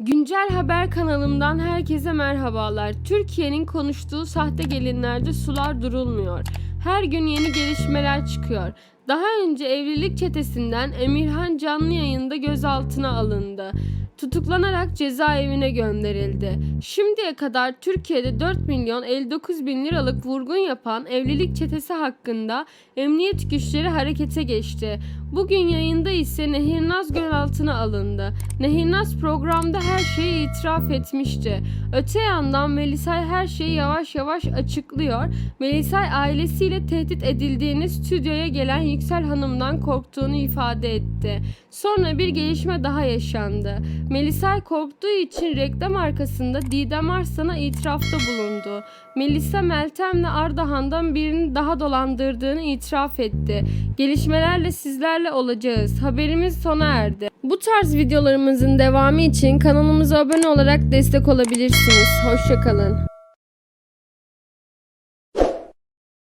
Güncel Haber kanalımdan herkese merhabalar. Türkiye'nin konuştuğu sahte gelinlerde sular durulmuyor. Her gün yeni gelişmeler çıkıyor. Daha önce evlilik çetesinden Emirhan canlı yayında gözaltına alındı. Tutuklanarak cezaevine gönderildi. Şimdiye kadar Türkiye'de 4 milyon 59 bin liralık vurgun yapan evlilik çetesi hakkında emniyet güçleri harekete geçti. Bugün yayında ise Nehirnaz gözaltına alındı. Nehirnaz programda her şeyi itiraf etmişti. Öte yandan Melisay her şeyi yavaş yavaş açıklıyor. Melisay ailesiyle tehdit edildiğini stüdyoya gelen Yüksel Hanım'dan korktuğunu ifade etti. Sonra bir gelişme daha yaşandı. Melisay korktuğu için reklam arkasında Didem Arslan'a itirafta bulundu. Melisa Meltem'le Ardahan'dan birini daha dolandırdığını itiraf etti. Gelişmelerle sizlerle olacağız. Haberimiz sona erdi. Bu tarz videolarımızın devamı için kanalımıza abone olarak destek olabilirsiniz. Hoşçakalın.